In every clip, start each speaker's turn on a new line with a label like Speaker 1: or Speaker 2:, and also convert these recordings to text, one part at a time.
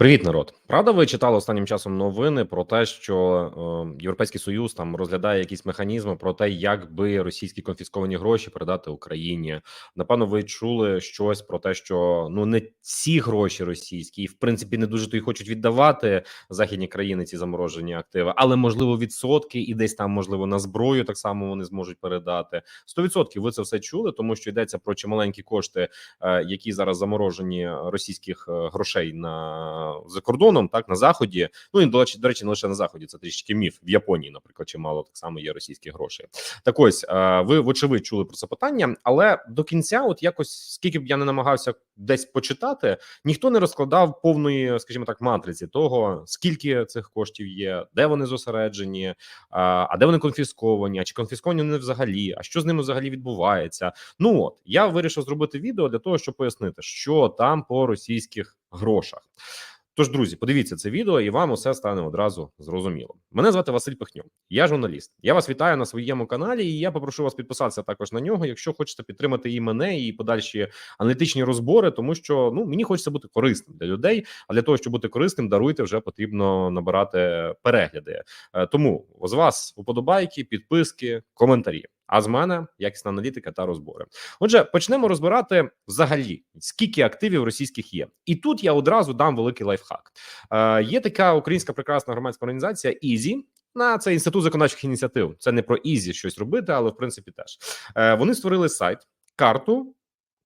Speaker 1: Привіт, народ. Правда, ви читали останнім часом новини про те, що е, Європейський Союз там розглядає якісь механізми про те, як би російські конфісковані гроші передати Україні. Напевно, ви чули щось про те, що ну не всі гроші російські, і в принципі не дуже то й хочуть віддавати західні країни ці заморожені активи, але можливо відсотки, і десь там можливо на зброю так само вони зможуть передати. 100% ви це все чули, тому що йдеться про чималенькі кошти, е, які зараз заморожені російських е, грошей на за кордоном, так на заході. Ну і до речі, до речі, не лише на заході. Це трішки міф в Японії, наприклад, чимало так само є російських грошей. Так ось е, ви вочевидь чули про це питання, але до кінця, от якось скільки б я не намагався десь почитати, ніхто не розкладав повної, скажімо так, матриці того, скільки цих коштів є, де вони зосереджені, а, а де вони конфісковані, а чи конфісковані вони взагалі, а що з ними взагалі відбувається. Ну от я вирішив зробити відео для того, щоб пояснити, що там по російських грошах. Тож, друзі, подивіться це відео, і вам усе стане одразу зрозуміло. Мене звати Василь Пихньо, я журналіст. Я вас вітаю на своєму каналі, і я попрошу вас підписатися також на нього, якщо хочете підтримати і мене, і подальші аналітичні розбори, тому що ну мені хочеться бути корисним для людей. А для того, щоб бути корисним, даруйте вже потрібно набирати перегляди. Е, Тому з вас уподобайки, підписки, коментарі. А з мене якісна аналітика та розбори. Отже, почнемо розбирати взагалі скільки активів російських є, і тут я одразу дам великий лайфхак. Е, Є така українська прекрасна громадська організація Ізі. На це інститут законодавчих ініціатив. Це не про ізі щось робити, але в принципі теж е, вони створили сайт, карту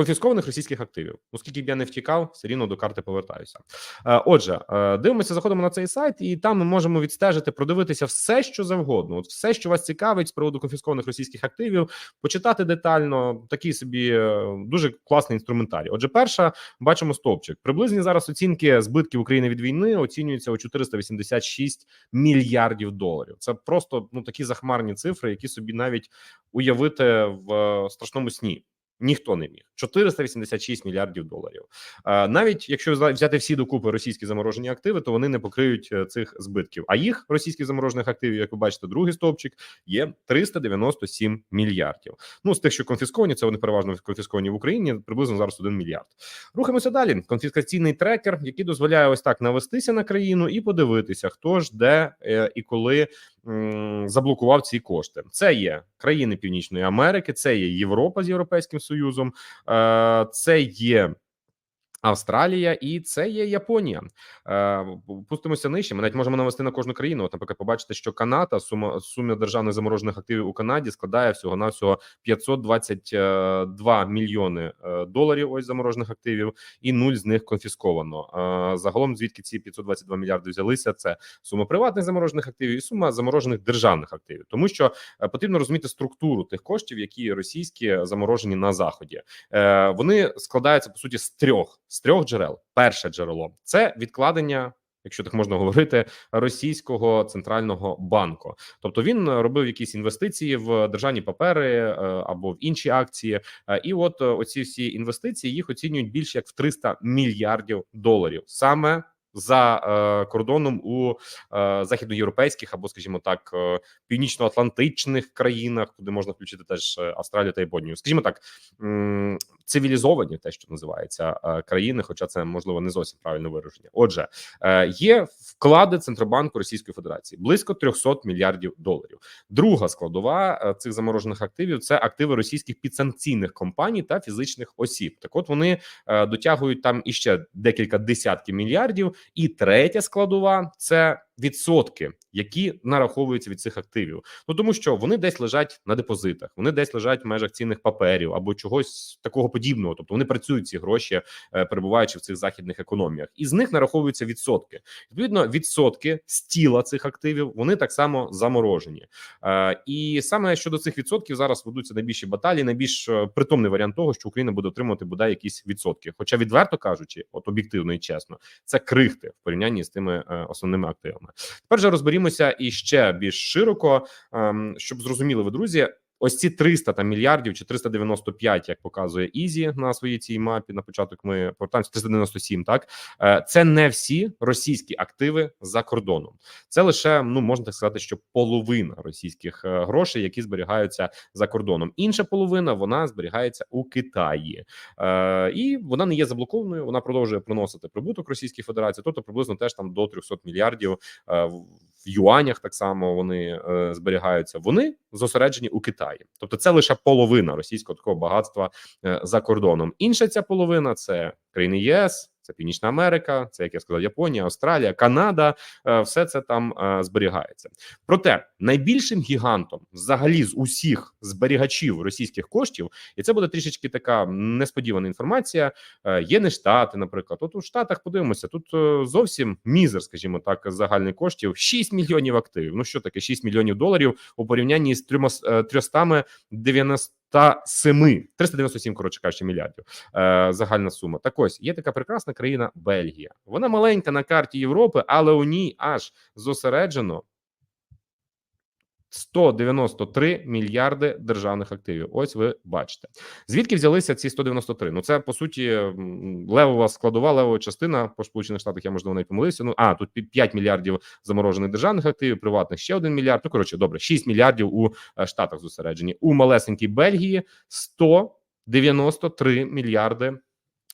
Speaker 1: конфіскованих російських активів. Оскільки б я не втікав, все рівно до карти повертаюся. Е, Отже, е, дивимося, заходимо на цей сайт, і там ми можемо відстежити, продивитися все, що завгодно. От все, що вас цікавить з приводу конфіскованих російських активів, почитати детально. Такий собі е, дуже класний інструментарій. Отже, перша бачимо стовпчик. Приблизні зараз оцінки збитків України від війни оцінюються у 486 мільярдів доларів. Це просто ну такі захмарні цифри, які собі навіть уявити в страшному сні. Ніхто не міг 486 мільярдів доларів. Е, навіть якщо взяти всі докупи російські заморожені активи, то вони не покриють е, цих збитків. А їх російських заморожених активів, як ви бачите, другий стовпчик є 397 мільярдів. Ну з тих, що конфісковані, це вони переважно конфісковані в Україні. Приблизно зараз 1 мільярд. Рухаємося далі. Конфіскаційний трекер, який дозволяє ось так навестися на країну і подивитися, хто ж де е, і коли заблокував ці кошти. Це є країни Північної Америки, це є Європа з Європейським Союзом, е, це є. Австралія і це є Японія. Е, пустимося нижче. Ми навіть можемо навести на кожну країну. От, наприклад, побачите, що Канада сума сума державних заморожених активів у Канаді складає всього навсього 522 мільйони е, доларів. Ось заморожених активів, і нуль з них конфісковано. Е, загалом, звідки ці 522 мільярди взялися? Це сума приватних заморожених активів і сума заморожених державних активів, тому що е, потрібно розуміти структуру тих коштів, які російські заморожені на заході. Е, вони складаються по суті з трьох з трьох джерел. Перше джерело це відкладення. Якщо так можна говорити, російського центрального банку, тобто він робив якісь інвестиції в державні папери е, або в інші акції, Е, і от е, оці всі інвестиції їх оцінюють більше як в 300 мільярдів доларів саме за е, кордоном у е, західноєвропейських або, скажімо так, е, північноатлантичних країнах, куди можна включити теж Австралію та Японію, скажімо так, цивілізовані, те, що називається країни, хоча це можливо не зовсім правильне вираження. Отже, є вклади Центробанку Російської Федерації близько 300 мільярдів доларів. Друга складова цих заморожених активів це активи російських підсанкційних компаній та фізичних осіб. Так, от вони дотягують там іще декілька десятків мільярдів. І третя складова це відсотки, які нараховуються від цих активів. Ну тому що вони десь лежать на депозитах, вони десь лежать в межах цінних паперів або чогось такого подібного. Тобто вони працюють ці гроші, е, перебуваючи в цих західних економіях, і з них нараховуються відсотки. Відповідно, відсотки з тіла цих активів вони так само заморожені. Е, І саме щодо цих відсотків зараз ведуться найбільші баталії, найбільш е, притомний варіант того, що Україна буде отримувати бодай якісь відсотки. Хоча, відверто кажучи, от об'єктивно і чесно, це крихти в порівнянні з тими основними активами. Тепер же розберімося і ще більш широко, ем, щоб зрозуміли ви, друзі. Ось ці 300 там мільярдів чи 395, як показує Ізі на своїй цій мапі. На початок ми повертаємося 397, Так Е, це не всі російські активи за кордоном. Це лише ну можна так сказати, що половина російських е, грошей, які зберігаються за кордоном. Інша половина вона зберігається у Китаї, е, і вона не є заблокованою. Вона продовжує приносити прибуток Російській Федерації, тобто приблизно теж там до 300 мільярдів е, в юанях. Так само вони е, зберігаються. Вони зосереджені у Китаї, тобто це лише половина російського такого багатства е, за кордоном. Інша ця половина це країни ЄС. Це Північна Америка, це як я сказав, Японія, Австралія, Канада. Е, все це там е, зберігається. Проте найбільшим гігантом, взагалі, з усіх зберігачів російських коштів, і це буде трішечки така несподівана інформація. Е, є не штати, наприклад. От у штатах подивимося, тут зовсім мізер, скажімо так, загальних коштів 6 мільйонів активів. Ну що таке, 6 мільйонів доларів у порівнянні з 390 та 7, 397, коротше кажучи, мільярдів е, загальна сума. Так ось є така прекрасна країна Бельгія. Вона маленька на карті Європи, але у ній аж зосереджено 193 мільярди державних активів. Ось ви бачите. Звідки взялися ці 193? Ну це по суті левова складова, левова частина по Сполучених Штатах. Я можливо не помилився. Ну а тут пі- 5 мільярдів заморожених державних активів, приватних ще 1 мільярд. Ну коротше, добре, 6 мільярдів у е, Штатах зосереджені. У малесенькій Бельгії 193 мільярди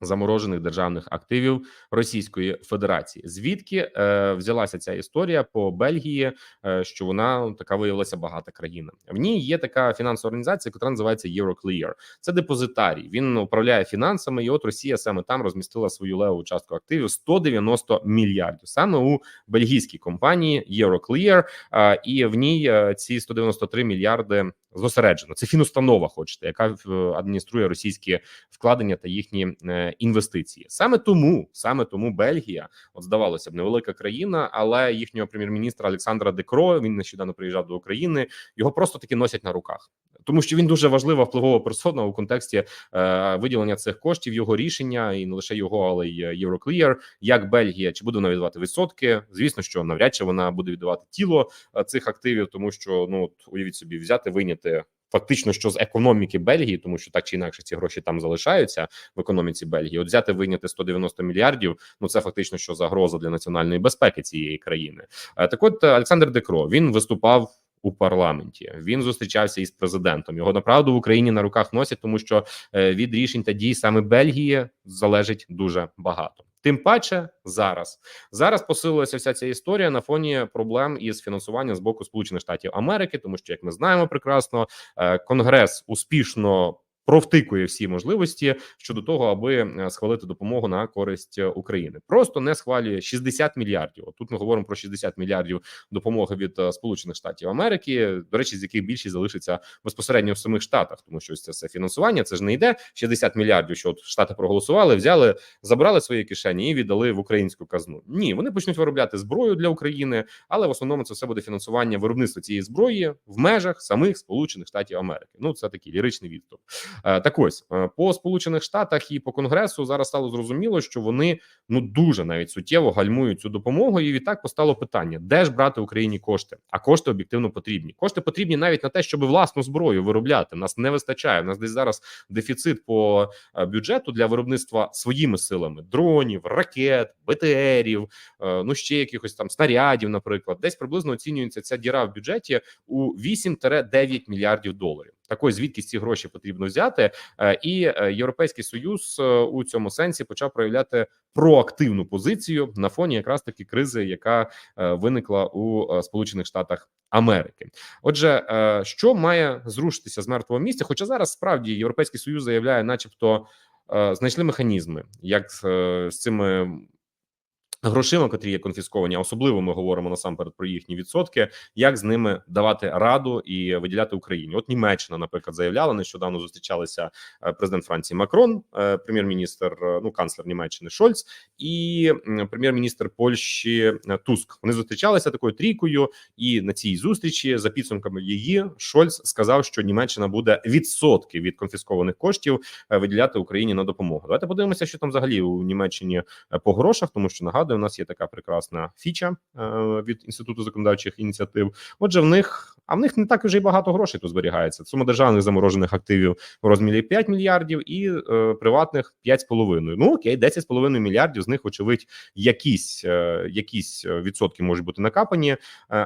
Speaker 1: заморожених державних активів Російської Федерації. Звідки е, взялася ця історія по Бельгії? Е, що вона така виявилася багата країна. В ній є така фінансова організація, яка називається Euroclear. Це депозитарій. Він управляє фінансами, і от Росія саме там розмістила свою левову частку активів 190 мільярдів саме у бельгійській компанії Euroclear, е, і в ній е, ці 193 мільярди зосереджено. Це фінустанова, хочете, яка е, адмініструє російські вкладення та їхні е, інвестиції. Саме тому, саме тому Бельгія, от здавалося б, невелика країна, але їхнього прем'єр-міністра Олександра Декро він нещодавно приїжджав до України. Його просто таки носять на руках. Тому що він дуже важлива впливова персона у контексті е, виділення цих коштів, його рішення, і не лише його, але й Euroclear, як Бельгія, чи буде вона віддавати відсотки? Звісно, що навряд чи вона буде віддавати тіло е, цих активів, тому що ну уявіть собі, взяти вийняти. Фактично, що з економіки Бельгії, тому що так чи інакше ці гроші там залишаються в економіці Бельгії. От взяти вийняти 190 мільярдів. Ну це фактично що загроза для національної безпеки цієї країни. Е, Так, от е, Олександр Декро він виступав у парламенті. Він зустрічався із президентом. Його направду в Україні на руках носять, тому що е, від рішень та дій саме Бельгії залежить дуже багато. Тим паче зараз зараз посилилася вся ця історія на фоні проблем із фінансуванням з боку Сполучених Штатів Америки, тому що як ми знаємо прекрасно, е, Конгрес успішно. Провтикує всі можливості щодо того, аби е, схвалити допомогу на користь е, України. Просто не схвалює 60 мільярдів. От Тут ми говоримо про 60 мільярдів допомоги від е, Сполучених Штатів Америки. До речі, з яких більшість залишиться безпосередньо в самих штатах, тому що ось це все фінансування. Це ж не йде 60 мільярдів. Що от штати проголосували, взяли, забрали свої кишені і віддали в українську казну. Ні, вони почнуть виробляти зброю для України, але в основному це все буде фінансування виробництва цієї зброї в межах самих Сполучених Штатів Америки. Ну це такий ліричний відступ. Е, Так ось е, по Сполучених Штатах і по Конгресу зараз стало зрозуміло, що вони ну дуже навіть суттєво гальмують цю допомогу. І відтак постало питання: де ж брати Україні кошти? А кошти об'єктивно потрібні. Кошти потрібні навіть на те, щоб власну зброю виробляти. Нас не вистачає. У нас десь зараз дефіцит по е, бюджету для виробництва своїми силами дронів, ракет, БТРів, ну ще якихось там снарядів. Наприклад, десь приблизно оцінюється ця діра в бюджеті у 8-9 мільярдів доларів. Так звідки ці гроші потрібно взяти, Е, і е, Європейський союз е, у цьому сенсі почав проявляти проактивну позицію на фоні якраз таки кризи, яка виникла у Сполучених Штатах Америки. Отже, що має зрушитися з мертвого місця? Хоча зараз справді Європейський союз заявляє, начебто, знайшли механізми, як з цими. Грошима, котрі є конфісковані, особливо ми говоримо насамперед про їхні відсотки, як з ними давати раду і виділяти Україні. От Німеччина, наприклад, заявляла нещодавно зустрічалися е, президент Франції Макрон, е, прем'єр-міністр, е, ну канцлер Німеччини Шольц і прем'єр-міністр Польщі Туск. Вони зустрічалися такою трійкою, і на цій зустрічі за підсумками її Шольц сказав, що Німеччина буде відсотки від конфіскованих коштів виділяти Україні на допомогу. Давайте подивимося, що там взагалі у Німеччині по грошах, тому що нагадую. Ради. У нас є така прекрасна фіча е, від інституту законодавчих ініціатив. Отже, в них. А в них не так вже й багато грошей тут зберігається. Сума державних заморожених активів в розмірі 5 мільярдів і е, приватних 5,5. Ну окей, 10,5 мільярдів. З них, очевидь, якісь е, якісь е, відсотки можуть бути накапані, е,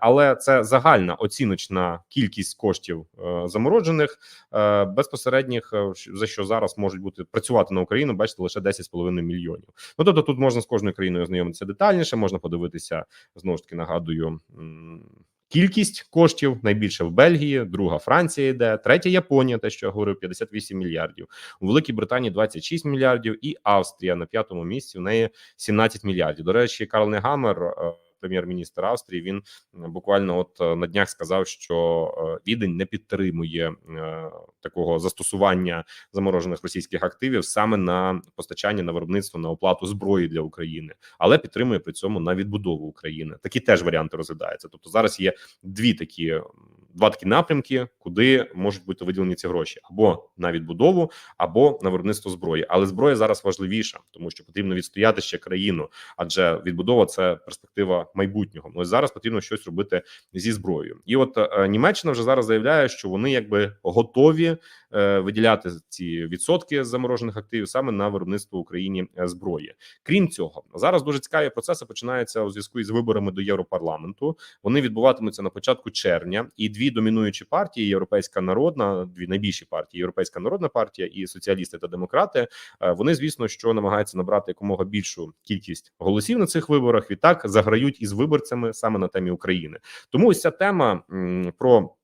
Speaker 1: але це загальна оціночна кількість коштів е, заморожених е, безпосередніх, е, за що зараз можуть бути працювати на Україну. Бачите, лише 10,5 мільйонів. Ну тобто, тут можна з кожною країною ознайомитися детальніше. Можна подивитися знову ж таки. Нагадую. Кількість коштів найбільше в Бельгії, друга Франція йде, третя Японія, те, що я говорив, 58 мільярдів. У Великій Британії 26 мільярдів, і Австрія на п'ятому місці. В неї 17 мільярдів. До речі, Карл Негамер, е, прем'єр-міністр Австрії, він буквально от е, на днях сказав, що е, Відень не підтримує е, такого застосування заморожених російських активів саме на постачання на виробництво на оплату зброї для України, але підтримує при цьому на відбудову України. Такі теж варіанти розглядаються. Тобто зараз є дві такі. Два такі напрямки, куди можуть бути виділені ці гроші, або на відбудову, або на виробництво зброї. Але зброя зараз важливіша, тому що потрібно відстояти ще країну, адже відбудова це перспектива майбутнього. Ну, зараз потрібно щось робити зі зброєю. І от е, Німеччина вже зараз заявляє, що вони якби готові е, виділяти ці відсотки заморожених активів саме на виробництво в Україні е, зброї. Крім цього, зараз дуже цікаві процеси починаються у зв'язку із виборами до Європарламенту. Вони відбуватимуться на початку червня, і дві домінуючі партії: Європейська народна, дві найбільші партії Європейська народна партія і соціалісти та демократи. е, Вони, звісно, що намагаються набрати якомога більшу кількість голосів на цих виборах. Відтак заграють із виборцями саме на темі України. Тому ось ця тема про.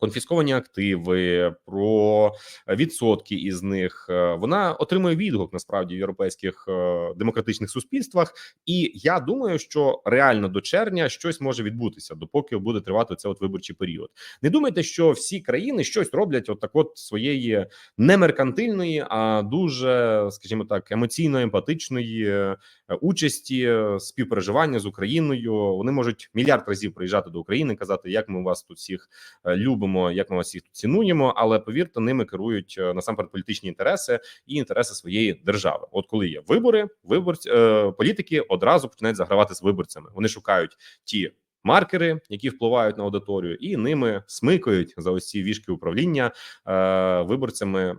Speaker 1: Конфісковані активи, про відсотки із них е, вона отримує відгук насправді в європейських е, демократичних суспільствах, і я думаю, що реально до червня щось може відбутися, допоки буде тривати цей от виборчий період. Не думайте, що всі країни щось роблять, от так от своєї не меркантильної, а дуже, скажімо так, емоційно емпатичної е, участі, е, співпереживання з Україною. Вони можуть мільярд разів приїжджати до України, казати, як ми вас тут всіх е, любимо, як ми вас тут цінуємо. Але повірте, ними керують е, насамперед політичні інтереси і інтереси своєї держави. От коли є вибори, виборці е, політики одразу починають загравати з виборцями. Вони шукають ті. Маркери, які впливають на аудиторію, і ними смикають за ось ці вішки управління е, виборцями.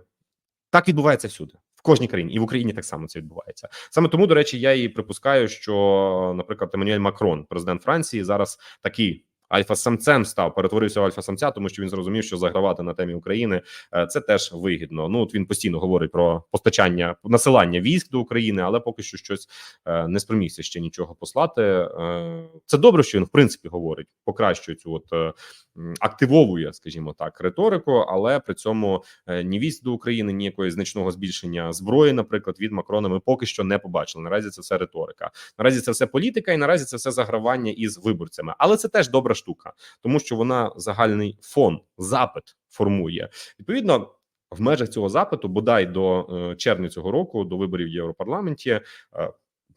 Speaker 1: Так відбувається всюди, в кожній країні, і в Україні так само це відбувається. Саме тому, до речі, я і припускаю, що, наприклад, Еммануель Макрон, президент Франції, зараз такий. Альфа-самцем став, перетворився в альфа-самця, тому що він зрозумів, що загравати на темі України е, це теж вигідно. Ну от він постійно говорить про постачання насилання військ до України, але поки що щось е, не спромігся ще нічого послати. Е, Це добре, що він в принципі говорить, покращує цю от активовує, скажімо так, риторику, але при цьому е, ні військ до України, ні якогось значного збільшення зброї, наприклад, від Макрона, ми поки що не побачили. Наразі це все риторика. Наразі це все політика, і наразі це все загравання із виборцями. Але це теж добра штука, тому що вона загальний фон, запит формує. Відповідно. В межах цього запиту, бодай до е, червня цього року, до виборів в Європарламенті, е,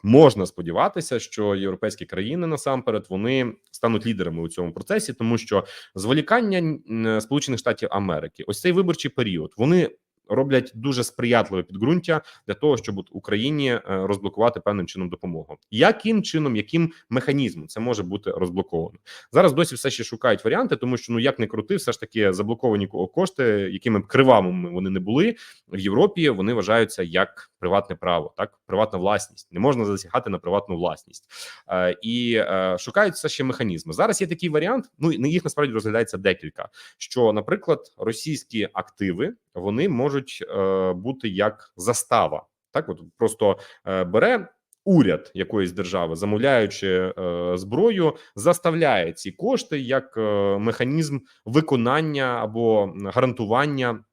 Speaker 1: можна сподіватися, що європейські країни насамперед вони стануть лідерами у цьому процесі, тому що зволікання Сполучених Штатів Америки, ось цей виборчий період, вони роблять дуже сприятливе підґрунтя для того, щоб Україні е, розблокувати певним чином допомогу. Яким чином, яким механізмом це може бути розблоковано зараз? Досі все ще шукають варіанти, тому що ну як не крути, все ж таки заблоковані ко- кошти, якими б кривавими вони не були в Європі. Вони вважаються як приватне право, так приватна власність. Не можна засягати на приватну власність е, і е, шукають все ще механізми. Зараз є такий варіант. Ну і їх насправді розглядається декілька. Що, наприклад, російські активи вони можуть е, бути як застава. Так, от просто е, бере. Уряд якоїсь держави, замовляючи е, зброю, заставляє ці кошти як е, механізм виконання або гарантування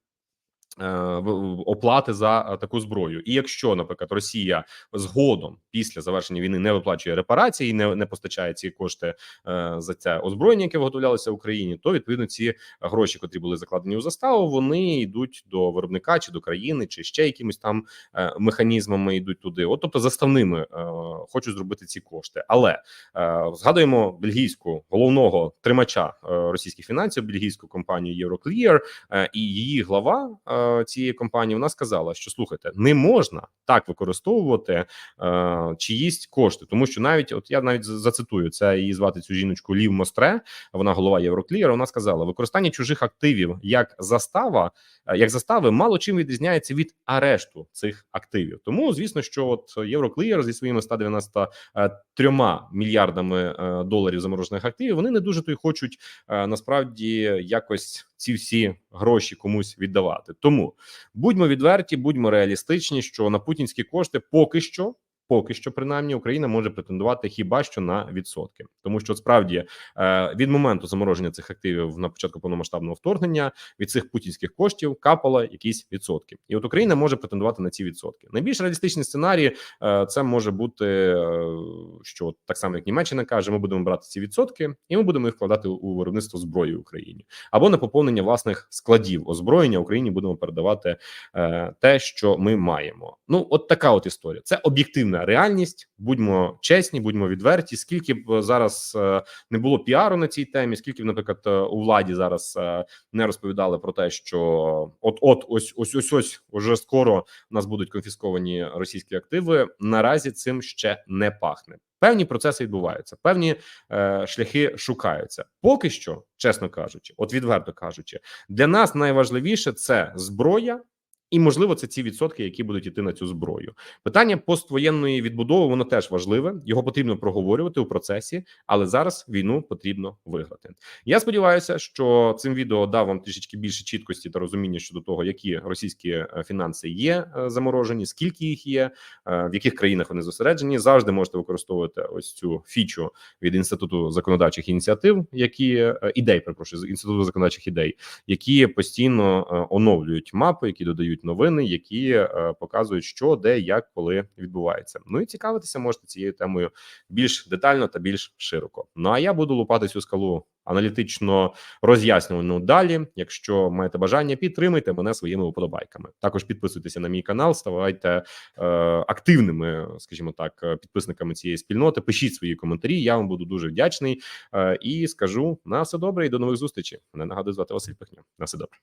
Speaker 1: оплати за е, таку зброю. І якщо, наприклад, Росія згодом після завершення війни не виплачує репарації, не, не постачає ці кошти е, за це озброєння, яке виготовлялося в Україні, то відповідно ці гроші, котрі були закладені у заставу, вони йдуть до виробника чи до країни, чи ще якимось там е, механізмами йдуть туди. От тобто заставними е, хочуть зробити ці кошти. Але е, згадуємо бельгійську головного тримача е, російських фінансів, бельгійську компанію Euroclear, е, і її глава. е, е, цієї компанії вона сказала, що слухайте, не можна так використовувати е, чиїсь кошти, тому що навіть от я навіть зацитую це її звати цю жіночку Лів Мостре. Вона голова Євроклір. Вона сказала: використання чужих активів як застава, е, як застави, мало чим відрізняється від арешту цих активів. Тому звісно, що от Євроклір зі своїми 193 мільярдами е, доларів заморожених активів вони не дуже то й хочуть е, насправді якось ці всі гроші комусь віддавати. Тому будьмо відверті, будьмо реалістичні, що на путінські кошти поки що. Поки що, принаймні, Україна може претендувати хіба що на відсотки, тому що справді е, від моменту замороження цих активів на початку повномасштабного вторгнення від цих путінських коштів капало якісь відсотки, і от Україна може претендувати на ці відсотки. Найбільш реалістичний сценарій е, це може бути е, що так само, як Німеччина каже, ми будемо брати ці відсотки, і ми будемо їх вкладати у виробництво зброї в Україні або на поповнення власних складів озброєння Україні будемо передавати те, що ми маємо. Ну, от така от історія. Це об'єктивна реальність. Будьмо чесні, будьмо відверті. Скільки б зараз е, не було піару на цій темі, скільки б, наприклад, е, у владі зараз е, не розповідали про те, що от, от ось ось ось ось уже скоро у нас будуть конфісковані російські активи. Наразі цим ще не пахне. Певні процеси відбуваються, певні е, шляхи шукаються. Поки що, чесно кажучи, от відверто кажучи, для нас найважливіше це зброя. І можливо, це ці відсотки, які будуть іти на цю зброю. Питання поствоєнної відбудови воно теж важливе. Його потрібно проговорювати у процесі, але зараз війну потрібно виграти. Я сподіваюся, що цим відео дав вам трішечки більше чіткості та розуміння щодо того, які російські е, фінанси є е, заморожені, скільки їх є, е, в яких країнах вони зосереджені. Завжди можете використовувати ось цю фічу від інституту законодавчих ініціатив, які ідей, перепрошую, інституту законодавчих ідей, які постійно оновлюють мапи, які додають новини, які е, показують, що де, як, коли відбувається. Ну і цікавитися можете цією темою більш детально та більш широко. Ну а я буду лупати цю скалу аналітично роз'яснювально далі. Якщо маєте бажання, підтримайте мене своїми вподобайками. Також підписуйтеся на мій канал, ставайте е, активними, скажімо так, підписниками цієї спільноти. Пишіть свої коментарі. Я вам буду дуже вдячний е, і скажу на все добре і до нових зустрічей. Мене нагадую звати Василь Пихня. На все добре.